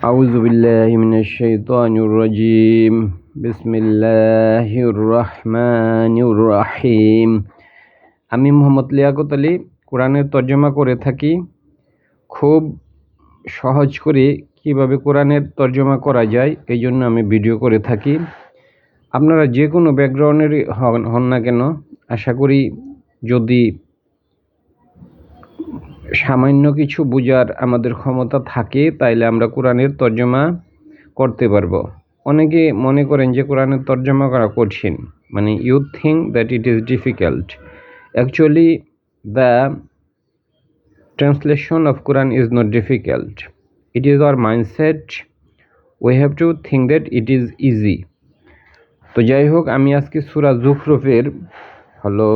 أعوذ بالله من الشيطان الرجيم بسم الله الرحمن الرحيم আমি মোহাম্মদ লিয়াকত আলী কোরআনের তর্জমা করে থাকি খুব সহজ করে কিভাবে কোরআনের তর্জমা করা যায় এই জন্য আমি ভিডিও করে থাকি আপনারা যে কোনো ব্যাকগ্রাউন্ডেরই হন হন না কেন আশা করি যদি সামান্য কিছু বোঝার আমাদের ক্ষমতা থাকে, তাইলে আমরা কোরআনের তর্জমা করতে পারব। অনেকে মনে করেন যে কোরআনের তর্জমা করা কঠিন। মানে you think that it is difficult actually the translation of Quran is not difficult it is our mindset we have to think that it is easy তো যাই হোক, আমি আজকে সুরা জুখরুফের হলো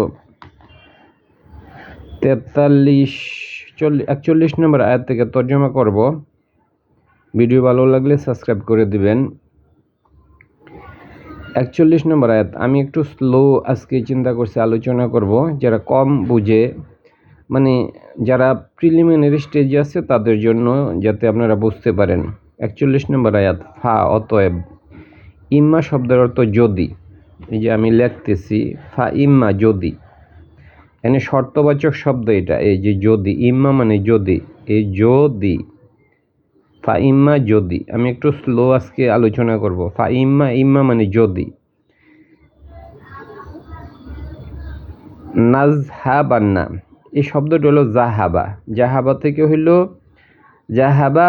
তেতাল্লিশ চল্লিশ একচল্লিশ নম্বর আয়াত থেকে তর্জমা করব। ভিডিও ভালো লাগলে সাবস্ক্রাইব করে দিবেন। একচল্লিশ নম্বর আয়াত, আমি একটু স্লো আজকে চিন্তা করছি, আলোচনা করব। যারা কম বুঝে মানে যারা প্রিলিমিনারি স্টেজে আছে, তাদের জন্য যাতে আপনারা বুঝতে পারেন। একচল্লিশ নম্বর আয়াত, ফা, অতএব, ইম্মা শব্দের অর্থ যদি। এই যে আমি লিখতেছি, ফা, ইম্মা যদি। এখানে শর্তবাচক শব্দ এটা, এই যে যদি, ইম্মা মানে যদি এই যদি, ফা ইম্মা যদি। আমি একটু স্লো আজকে আলোচনা করব। ফা ইম্মা ইম্মা মানে যদি। নাজহাবান্না, এই শব্দটা হলো জাহাবা। জাহাবা থেকে হইল, জাহাবা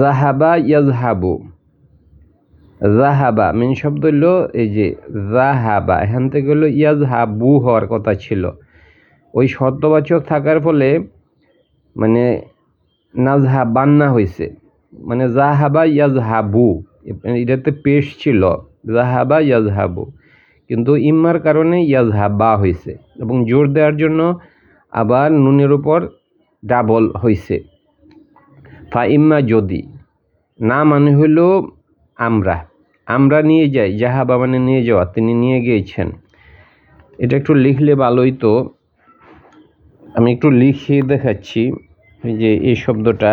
জাহাবা ইয়াজহাবু। জাহাবা মেন শব্দ হলো এই যে জাহাবা এখান থেকে হলো ইয়াজহাবু হওয়ার কথা ছিল। ওই শর্তবাচক থাকার ফলে মানে নাজহা বান্না হয়েছে মানে জাহাবা ইয়াজহাবু, এটাতে পেশ ছিল জাহাবা ইয়াজহাবু। কিন্তু ইম্মার কারণে ইয়াজহাবা হয়েছে এবং জোর দেওয়ার জন্য আবার নুনের উপর ডাবল হয়েছে ফা ইম্মা যদি, না মানে হইল আমরা। আমরা নিয়ে যাই জাহাবা মানে নিয়ে যাওয়া, তিনি নিয়ে গিয়েছেন। এটা একটু লিখলে ভালোই তো। আমি একটু লিখে দেখাচ্ছি যে এই শব্দটা,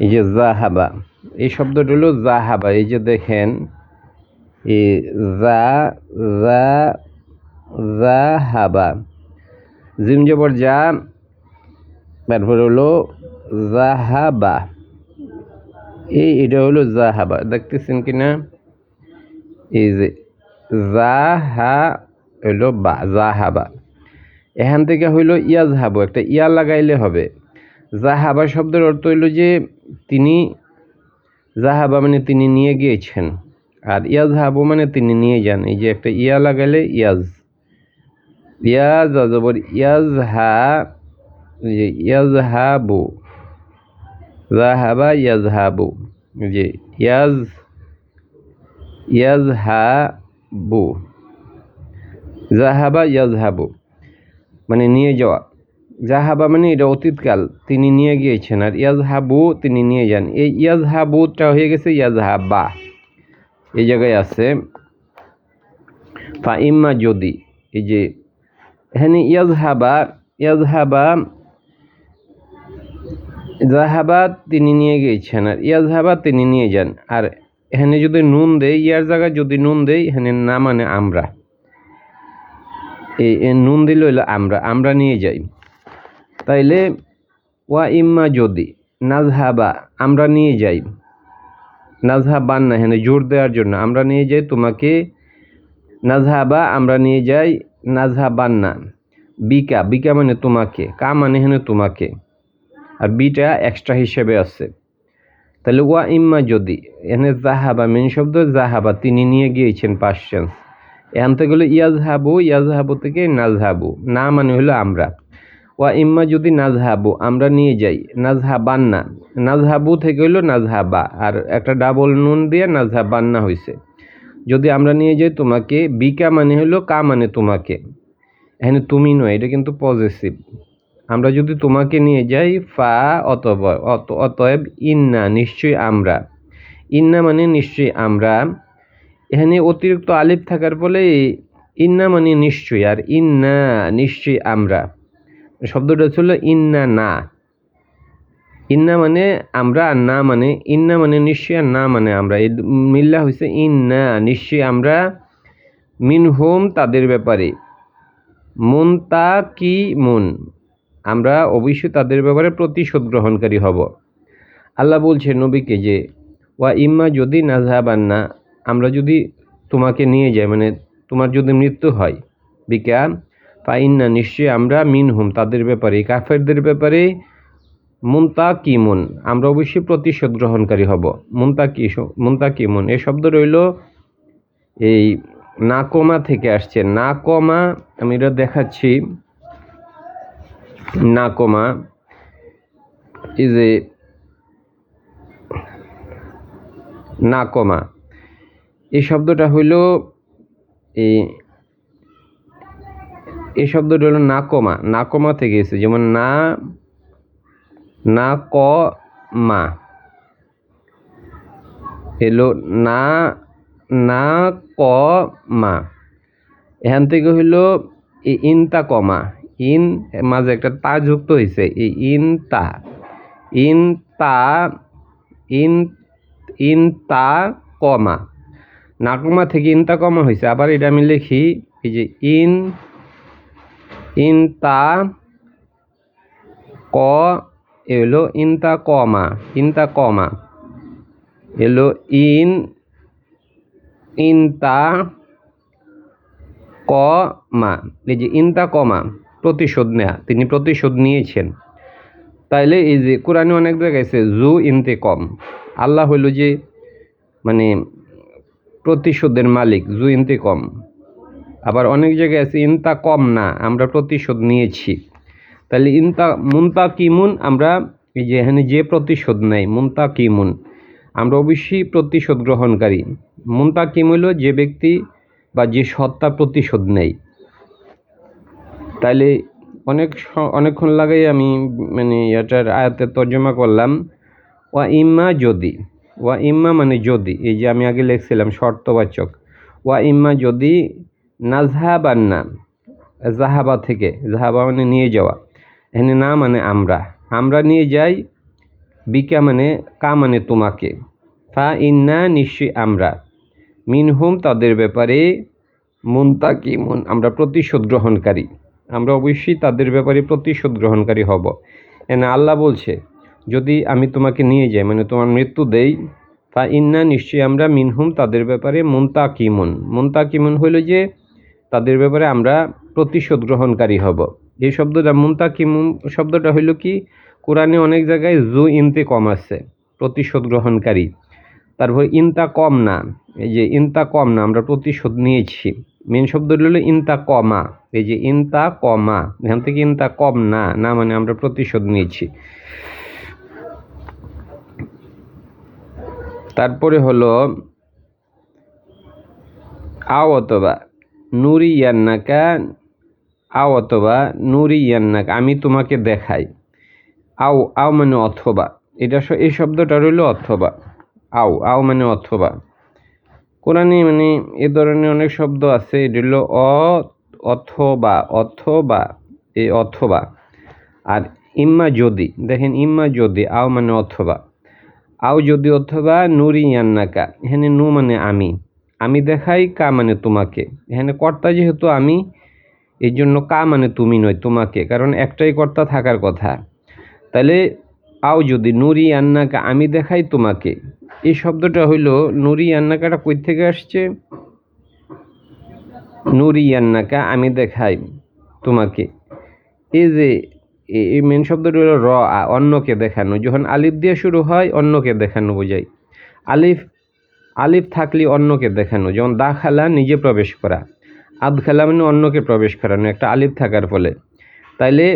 এই যে জাহাবা এই শব্দটা হলো জাহাবা এই যে দেখেন, এই জা জা জাহাবা জিম জবর যা, তারপর হলো জাহাবা এই, এটা হলো জাহাবা। দেখতেছেন কি না এই যে, জাহা হইল বা, জাহাবা। এখান থেকে হইল ইয়াজহাবু, একটা ইয়া লাগাইলে হবে। জাহাবা শব্দের অর্থ হইল যে, তিনি, জাহাবা মানে তিনি নিয়ে গিয়েছেন, আর ইয়াজহাবু মানে তিনি নিয়ে যান। এই যে একটা ইয়া লাগাইলে ইয়াজ। ইয়াজ জবর ইয়াজ হা ইয়াজহাবু। জাহাবা ইয়াজহাবু। যে ইয়াজ, ইয়াজহাবু। জাহাবা ইয়াজহাবু মানে নিয়ে যাওয়া। জাহাবা মানে এটা অতীতকাল, তিনি নিয়ে গিয়েছেন। আর ইয়াজহাবু, তিনি নিয়ে যান। এই ইয়াজহাবুটা হয়ে গেছে ইয়াজহাবা। এই জায়গায় আছে ফা ইম্মা যদি, এই যে, এখানে ইয়াজহাবা ইয়াজহাবা জাহাবা তিনি নিয়ে গিয়েছেন আর ইয়াজহাবা তিনি নিয়ে যান। আর এখানে যদি নুন দেয় ইয়ার জায়গায় যদি নুন দেয় এখানে না মানে আমরা। এই নুন দিল হইল আমরা আমরা নিয়ে যাই। তাইলে ওয়া ইম্মা যদি নাজহাবা, আমরা নিয়ে যাই। নাজহাবান না, এখানে জোর দেওয়ার জন্য। আমরা নিয়ে যাই তোমাকে, নাজহাবা, আমরা নিয়ে যাই নাজহাবান না। বিকা বিকা মানে তোমাকে, কা মানে এখানে তোমাকে। আর বিটা এক্সট্রা হিসেবে আছে। তাহলে ওয়া ইম্মা যদি এখানে জাহাবা মেন শব্দ জাহাবা তিনি নিয়ে গিয়েছেন পাশ্চান্স এখান থেকে হলো ইয়াজহাবু ইয়াজহাবু থেকে নাজহাবু। না মানে হলো আমরা। ওয়া ইম্মা যদি নাজহাবু, আমরা নিয়ে যাই। নাজহাবান্না। নাজহাবু থেকে হলো নাজহাবা, আর একটা ডাবল নুন দিয়ে নাজহাবান্না হয়েছে যদি আমরা নিয়ে যাই তোমাকে, বিকা মানে হলো কা মানে তোমাকে। এখানে তুমি নয়, এটা কিন্তু পজিটিভ আমরা যদি তোমাকে নিয়ে যাই, ফা অতব অত অতএব ইন্না, নিশ্চয়ই আমরা। ইন্না মানে নিশ্চয়ই আমরা। এখানে অতিরিক্ত আলিফ থাকার ফলে ইন্না মানে নিশ্চয়ই, আর ইন্না নিশ্চয়ই আমরা। শব্দটা ছিল ইন্না না। ইন্না মানে আমরা আর না মানে ইন্না মানে নিশ্চয় আর না মানে আমরা। এই মিল্লা হয়েছে ইন্না নিশ্চয় আমরা। মিন হোম তাদের ব্যাপারে। মুন তা কি মুন আমরা অবশ্যই তাদের ব্যাপারে প্রতিশোধ গ্রহণকারী হব। আল্লাহ বলছে নবীকে যে, ওয়া ইম্মা যদি না, আমরা যদি তোমাকে নিয়ে যাই মানে তোমার যদি মৃত্যু হয় বিকা ফাইন্না নিশ্চয়ই আমরা মিন মিনহুম, তাদের ব্যাপারে, কাফেরদের ব্যাপারে মুনতা কিমুন আমরা অবশ্যই প্রতিশোধ গ্রহণকারী হব। মুনতা কি মুনতা কিমুন এ শব্দ রইল এই নাকমা থেকে আসছে। নাকমা, আমি এটা দেখাচ্ছি। নাকমা ইজ এ নাকমা এই শব্দটা হইল এই এই শব্দটা হলো নাকমা নাকমা থেকে এসেছে, যেমন না না ক, মা। এলো না না ক, মা। এখান থেকে হইল ইনতা কমা। ইন মাঝে একটা তা যুক্ত হয়েছে এই ইন তা। ইন তা, ইন ইন তা কমা। নাকমা থেকে ইনতা কমা হয়েছে আবার এটা আমি লিখি, এই যে ইন ইন তা ক এলো ইনতা কমা ইনতা কমা। এলো ইন ইনতা ক মা এই যে ইনতা কমা। প্রতিশোধ নেয়া, তিনি প্রতিশোধ নিয়েছেন। তাইলে এই যে কোরআনে অনেক জায়গায় আছে, জু ইনতে কম। আল্লাহ হইল যে মানে প্রতিশোধের মালিক, জু ইনতে কম। আবার অনেক জায়গায় আছে, ইনতা কম না, আমরা প্রতিশোধ নিয়েছি। তাহলে ইনতা মুনতা কিমুন আমরা এই যে এখানে যে প্রতিশোধ নেই মুনতা কিমুন আমরা অবশ্যই প্রতিশোধ গ্রহণকারী। মুনতা কিম হলো যে ব্যক্তি বা যে সত্তা প্রতিশোধ নেই। তাইলে অনেক অনেকক্ষণ লাগাই আমি মানে এটার আয়াতের তর্জমা করলাম। ওয়া ইম্মা যদি, ওয়া ইম্মা মানে যদি, এই যে আমি আগে লিখছিলাম শর্তবাচক। ওয়া ইম্মা যদি নাজহাবান না জাহাবা থেকে জাহাবা মানে নিয়ে যাওয়া। এখানে না মানে আমরা। আমরা নিয়ে যাই, বিকা মানে কা মানে তোমাকে। ফা ইন্না নিশ্চয়ই আমরা। মিনহুম তাদের ব্যাপারে মুনতাকি মুন আমরা প্রতিশোধ গ্রহণকারী। আমরা অবশ্যই তাদের ব্যাপারে প্রতিশোধ গ্রহণকারী হব। এনে আল্লাহ বলছে, যদি আমি তোমাকে নিয়ে যাই মানে তোমার মৃত্যু দেই তা ইন্না নিশ্চয়ই আমরা মিনহুম তাদের ব্যাপারে মুনতাকিমুন। মুনতাকিমুন হইল যে, তাদের ব্যাপারে আমরা প্রতিশোধ গ্রহণকারী হব। এই শব্দটা মুনতাকিমুন, শব্দটা হইল কি, কোরআনে অনেক জায়গায় জু ইনতে কম আছে, প্রতিশোধ গ্রহণকারী। তারপর ইনতা কম না, এই যে ইনতা কম না, আমরা প্রতিশোধ নিয়েছি। মেন শব্দ হলো ইনতা কমা। এই যে ইনতা কমা, এখান থেকে ইনতা কম না না মানে আমরা প্রতিশোধ নিয়েছি। তারপরে হলো, আও অথবা নুরি ইয়ান্নাকা, আও অথবা নুরি ইয়ান্নাকা, আমি তোমাকে দেখাই। আও আও মানে অথবা, এটা এই শব্দটা রইল অথবা। আও আও মানে অথবা। কোরআনে মানে এ ধরনের অনেক শব্দ আছে, এটা হলো অ অথবা অথবা এই অথবা। আর ইম্মা যদি, দেখেন ইম্মা যদি, আও মানে অথবা। আও যদি অথবা, নুরি ইয়ান্নাকা, এখানে নু মানে আমি। আমি দেখাই কা মানে তোমাকে। এখানে কর্তা যেহেতু আমি এই জন্য কা মানে তুমি নয়, তোমাকে। কারণ একটাই কর্তা থাকার কথা। তাহলে আও যদি, নুরি আন্নাকা আমি দেখাই তোমাকে। এই শব্দটা হইল, নুরি আন্নাকাটা কই থেকে আসছে? নুরি আন্নাকা আমি দেখাই তোমাকে। এই যে, এই মেন শব্দটি হলো র অন্যকে দেখানো। যখন আলিফ দিয়ে শুরু হয়, অন্যকে দেখানো বোঝাই আলিফ আলিফ থাকলে অন্যকে দেখানো। যেমন দা খালা নিজে প্রবেশ করা, আদ খেলা মানে অন্যকে প্রবেশ করানো। একটা আলিফ থাকার ফলে। তাইলে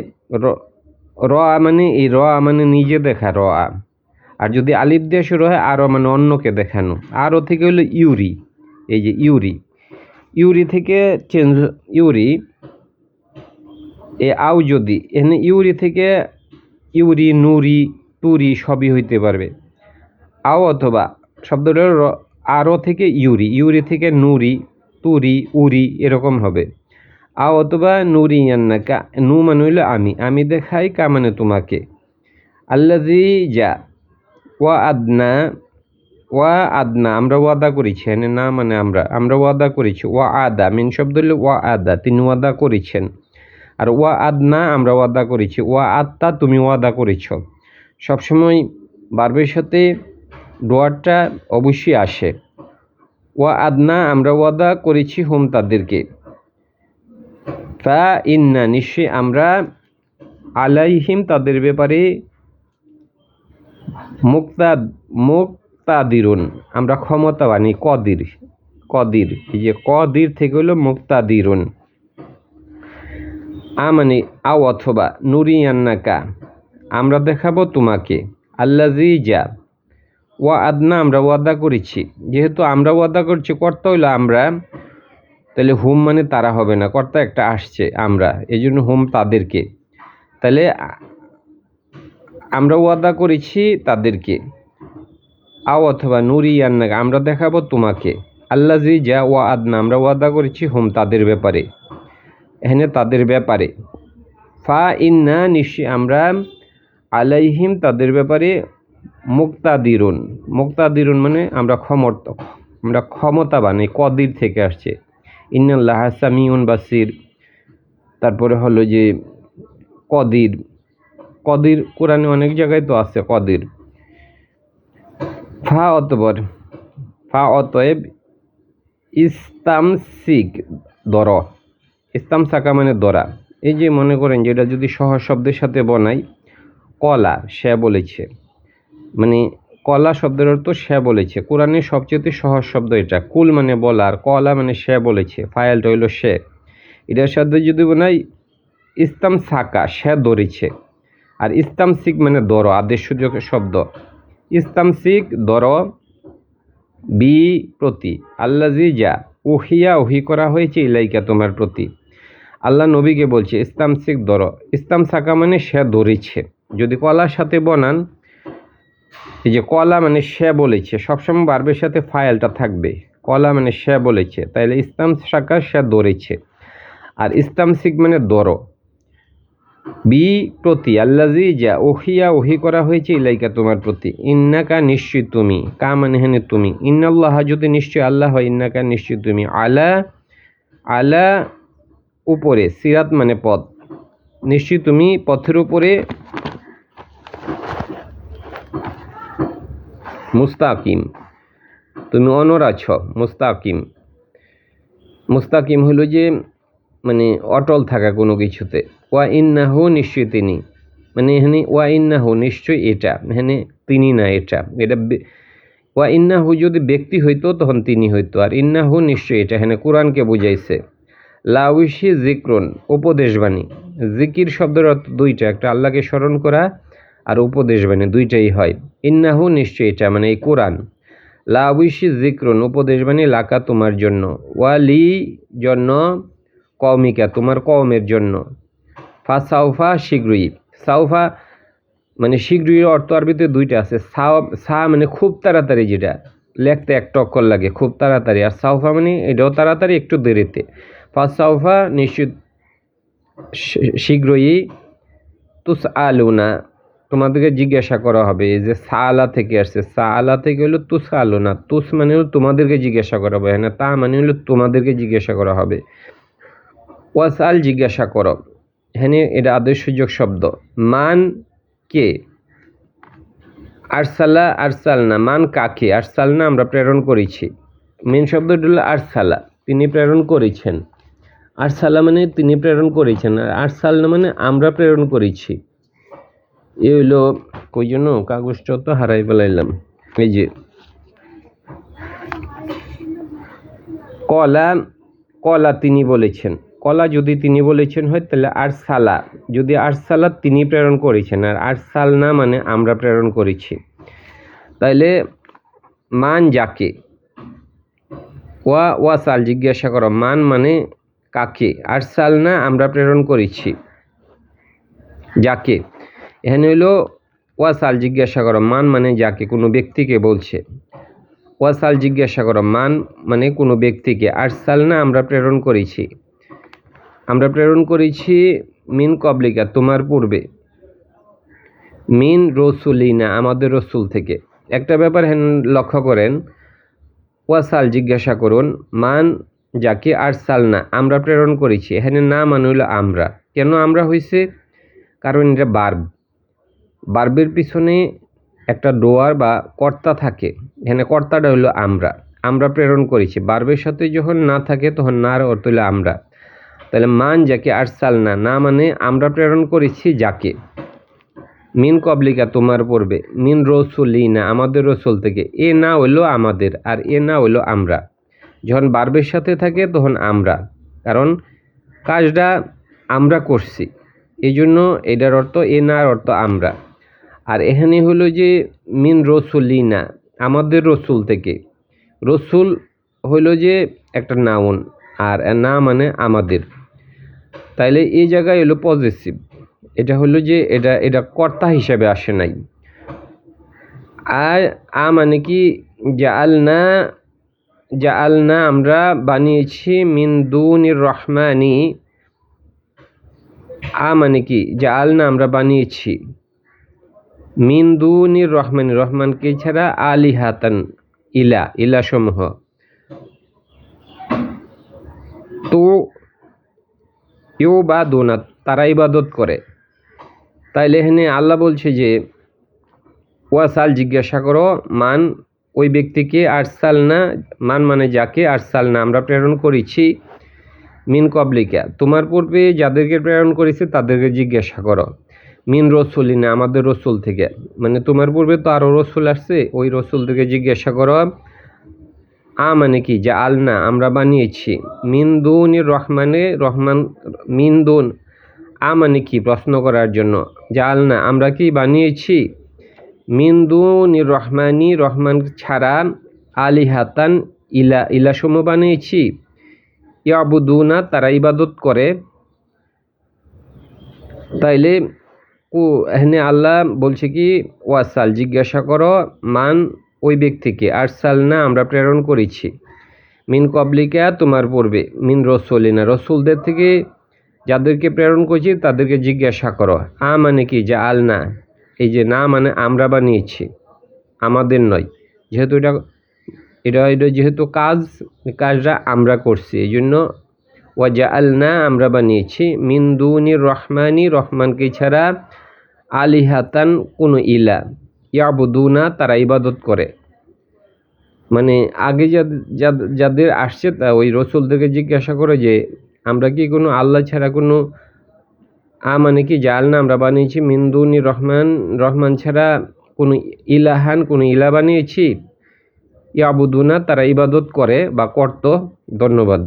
র, আ মানে এই র, আ মানে নিজে দেখা, র, আ। আর যদি আলিফ দিয়ে শুরু হয়, আরও মানে অন্যকে দেখানো। আরও থেকে হলো ইউরি। এই যে ইউরি। ইউরি থেকে চেঞ্জ, ইউরি, এ আও যদি এখানে ইউরি থেকে ইউরি, নুরি, তুরি সবই হইতে পারবে। আও অথবা শব্দটা আরও থেকে ইউরি ইউরি থেকে নুরি, তুরি, উরি এরকম হবে। আও অথবা নুরি ইয়ান্নাকা নু মানে হইল আমি আমি দেখাই কা মানে তোমাকে। আল্লাজি যা ওয়া আদনা ওয়া আদনা, আমরা ওয়াদা করেছি এখানে না মানে আমরা আমরা ওয়াদা করেছি, ওয়া আদা, মেন শব্দ হলো ওয়া আদা, তিনি ওয়াদা করেছেন। আর ওয়া আদনা, আমরা ওয়াদা করেছি, ওয়া আত্মা, তুমি ওয়াদা করেছ। সবসময় বারবের সাথে ডোয়ারটা অবশ্যই আসে। ওয়া আদনা, আমরা ওয়াদা করেছি হোম তাদেরকে। ফা ইন্না, নিশ্চয়ই আমরা আলাইহিম তাদের ব্যাপারে মুক্তা মুক্তাদিরুন। আমরা ক্ষমতাবানী কদির কদির, এই যে কদির থেকে হলো মুক্তাদিরুন। আমানি আও অথবা নুরিয়ান্নাকা, আমরা দেখাবো তোমাকে। আল্লাজি যা ওয়া আদনা, আমরা ওয়াদা করেছি। যেহেতু আমরা ওয়াদা করছি, কর্তা হইল আমরা, তাহলে হুম মানে তারা হবে না, কর্তা একটা আসছে আমরা এই জন্য হুম তাদেরকে। তাহলে আমরা ওয়াদা করেছি তাদেরকে। আও অথবা নুরি আন্নাকা আমরা দেখাবো তোমাকে। আল্লাজি যা ওয়া আদনা আমরা ওয়াদা করেছি হোম তাদের ব্যাপারে। এখানে তাদের ব্যাপারে। ফা ইন্না নিশ্চয় আমরা আলাইহিম তাদের ব্যাপারে মুক্তাদিরুন। মুক্তাদিরুন মানে আমরা ক্ষমতা আমরা ক্ষমতাবান, এই কদির থেকে আসছে। ইন্নাল্লাহ সামিউন বাসির। তারপরে হলো যে কদির। কদির কোরআনে অনেক জায়গায় তো আছে কদির। ফা অতবর ফা অতএব ইস্তামসিক দর। ইস্তাম সাকা মানে দরা। এই যে মনে করেন যেটা যদি সহজ শব্দের সাথে বনাই, কলা, সে বলেছে। মানে কলা শব্দের অর্থ সে বলেছে। কোরআনের সবচেয়ে সহজ শব্দ এটা। কুল মানে বলার, কলা মানে সে বলেছে। ফায়ালটা হইল সে। এটার সাথে যদি বনাই ইস্তাম সাকা সে ধরেছে। আর ইস্তাম সিক মানে দর, আদেশ সূচক শব্দ। ইস্তাম সিক দর বি প্রতি আল্লাজি যা ওহিয়া ওহি করা হয়েছে, ইলাইকা তোমার প্রতি। আল্লাহ নবীকে বলছে ইস্তাম সিক দর। ইস্তাম সাকা মানে সে ধরেছে যদি কলার সাথে বনান, এই যে কলা মানে সে বলেছে, সবসময় বার্বের সাথে ফাইলটা থাকবে। কলা মানে সে বলেছে, তাইলে ইস্তাম শাখা সে ধরেছে আর ইস্তাম সিক মানে দর। বি প্রতি আল্লাজি যা ওহিয়া ওহি করা হয়েছে, ইলাইকা তোমার প্রতি। ইন্নাকা নিশ্চয় তুমি কা মানে হেনে তুমি। ইন্নাল্লাহ যদি নিশ্চয় আল্লাহ হয়, ইন্নাকা নিশ্চয় তুমি। আলা আলা উপরে, সিরাত মানে পথ। নিশ্চয় তুমি পথের উপরে। মুস্তাকিম। তুমি অনর আছো, মুস্তাকিম। মুস্তাকিম হলো যে মানে অটল থাকা কোনো কিছুতে। ওয়া ইন্নাহু নিশ্চয় তিনি। মানে এখানে ওয়া ইন্নাহু নিশ্চয় এটা। এখানে তিনি না এটা। এটা ওয়া ইন্নাহু যদি ব্যক্তি হইতো, তখন তিনি হইতো। আর ইন্নাহু নিশ্চয় এটা। এখানে কোরআনকে বুঝাইছে। লাউসি জিক্রন, উপদেশবাণী। জিকির শব্দের অর্থ দুইটা। একটা আল্লাহকে স্মরণ করা আর উপদেশবাণী দুইটাই হয়। ইন্নাহু নিশ্চয় এটা মানে এই কোরআন। লাউসি জিক্রন, উপদেশবাণী লাকা তোমার জন্য। ওয়ালি জন্য কৌমিকা তোমার কওমের জন্য। ফা সাউফা শীঘ্রই সাউফা মানে শীঘ্রই অর্থ আরবিতে দুইটা আছে। সাও, সা মানে খুব তাড়াতাড়ি যেটা। লেখতে একটা অক্ষর লাগে, খুব তাড়াতাড়ি। আর সাউফা মানে এটাও তাড়াতাড়ি, একটু দেরিতে। ফা সাউফা নিশ্চিত শীঘ্রই তুস আলুনা তোমাদেরকে জিজ্ঞাসা করা হবে, এই যে সালা থেকে আসছে। সালা থেকে হলো তুস আলুনা তুস মানে হলো তোমাদেরকে জিজ্ঞাসা করা হবে হ্যাঁ তা মানে হলো তোমাদেরকে জিজ্ঞাসা করা হবে। ওয়াসাল জিজ্ঞাসা করো। এখানে এটা আদেশ সুযোগ শব্দ। মান কে? আরসালা, আরসালনা। মান কাকে? আরসালনা আমরা প্রেরণ করেছি। মেন শব্দটি হলো আরসালা। তিনি প্রেরণ করেছেন। আরসালা মানে তিনি প্রেরণ করেছেন। আর আরসালনা মানে আমরা প্রেরণ করেছি। এ হইল কই জন্য কাগজটা তো হারাই ফেলাইলাম। এই যে, কলা কলা তিনি বলেছেন। কলা যদি তিনি বলেছেন হয়, তাহলে আরসালা। যদি আরসালা তিনি প্রেরণ করেছেন, আর আরসাল না মানে আমরা প্রেরণ করেছি। তাইলে মান যাকে? ওয়া ওয়াসাল জিজ্ঞাসা করো, মান মানে কাকে? আরসাল না আমরা প্রেরণ করেছি, যাকে? এখানে হইল ওয়াসাল জিজ্ঞাসা করো, মান মানে যাকে? কোনো ব্যক্তিকে বলছে। ওয়াসাল জিজ্ঞাসা করো, মান মানে কোনো ব্যক্তিকে। আরসাল না আমরা প্রেরণ করেছি। আমরা প্রেরণ করেছি মিন কবলিকা তোমার পূর্বে। মিন রসুলিনা, আমাদের রসুল থেকে। একটা ব্যাপার হেন, লক্ষ্য করেন। ওয়াসাল, জিজ্ঞাসা করুন, মান যাকে আর সাল না আমরা প্রেরণ করেছি। এখানে না মানে হলো আমরা। কেন আমরা হয়েছে কারণ এটা বার্ব। বার্বের পিছনে একটা ডোয়ার বা কর্তা থাকে। এখানে কর্তাটা হলো আমরা। আমরা প্রেরণ করেছি। বার্বের সাথে যখন না থাকে, তখন নার অর্থ হলো আমরা। তাহলে মান যাকে আর সাল না না মানে আমরা প্রেরণ করেছি যাকে। মিন কবলিকা তোমার পড়বে মিন রসুলি না আমাদের রসুল থেকে। এ না হইল আমাদের, আর এ না হইল আমরা। যখন বার্বের সাথে থাকে, তখন আমরা। কারণ কাজটা আমরা করছি। এই জন্য এটার অর্থ এ নার অর্থ আমরা। আর এখানে হলো যে মিন রসুলি না আমাদের রসুল থেকে। রসুল হইল যে একটা নাউন, আর না মানে আমাদের। তাইলে এই জায়গায় হলো পজিটিভ এটা হলো যে এটা এটা কর্তা হিসাবে আসে নাই। আর আ মানে কি, জাআলনা জাআলনা আমরা বানিয়েছি মিন দুনির রহমানি। আ মানে কি, জাআলনা আমরা বানিয়েছি মিন দুনির রহমানি। রহমানকে ছাড়া আলিহাতান, ইলা ইলা সমূহ তো ইউ বা দোনাত তারা ইবাদত করে। তাইলে এখানে আল্লাহ বলছে যে, ওয়াসাল জিজ্ঞাসা করো, মান ওই ব্যক্তিকে আরসাল না মান মানে যাকে আরসাল না আমরা প্রেরণ করেছি মিন কবলিকা তোমার পূর্বে যাদেরকে প্রেরণ করেছে তাদেরকে জিজ্ঞাসা করো। মিন রসুলি না আমাদের রসুল থেকে। মানে তোমার পূর্বে তো আরও রসুল আসছে, ওই রসুল থেকে জিজ্ঞাসা করো আ মানে কি? যে আলনা আমরা বানিয়েছি। মিন রহমানে রহমান, মিন দুন আ মানে কি? প্রশ্ন করার জন্য। যে আলনা আমরা কি বানিয়েছি? মিন দুন রহমানি, রহমান ছাড়া আলি হাতান ইলা, ইলাসমূহ বানিয়েছি। ইয়াবুদুনা, তারা ইবাদত করে। তাইলে ও এখানে আল্লাহ বলছে কি, ওয়াসাল, জিজ্ঞাসা করো, মান ওই ব্যক্তিকে। আর সাল না আমরা প্রেরণ করেছি। মিন কবলিকা, তোমার পূর্বে। মিন রসুলিনা, রসুলদের থেকে যাদেরকে প্রেরণ করেছি, তাদেরকে জিজ্ঞাসা করো। আ মানে কি? যে আল না। এই যে না মানে আমরা বানিয়েছি। আমাদের নয়। যেহেতু এটা এটা এটা যেহেতু কাজ কাজটা আমরা করছি। এই জন্য ওয়াজা আল না আমরা বানিয়েছি। মিন দুনির রহমানি, রহমানকে ছাড়া আলিহাতান কোনো ইলা। ইয়াবুদুনা, তারা ইবাদত করে। মানে আগে যাদের আসছে, তা ওই রসুলদেরকে জিজ্ঞাসা করে যে, আমরা কি কোনো আল্লাহ ছাড়া কোনো আ মানে কি জাল না? আমরা বানিয়েছি মিন্দুনি রহমান রহমান ছাড়া কোনো ইলাহান, কোনো ইলা বানিয়েছি? ইয়াবুদুনা, তারা ইবাদত করে বা করত। ধন্যবাদ।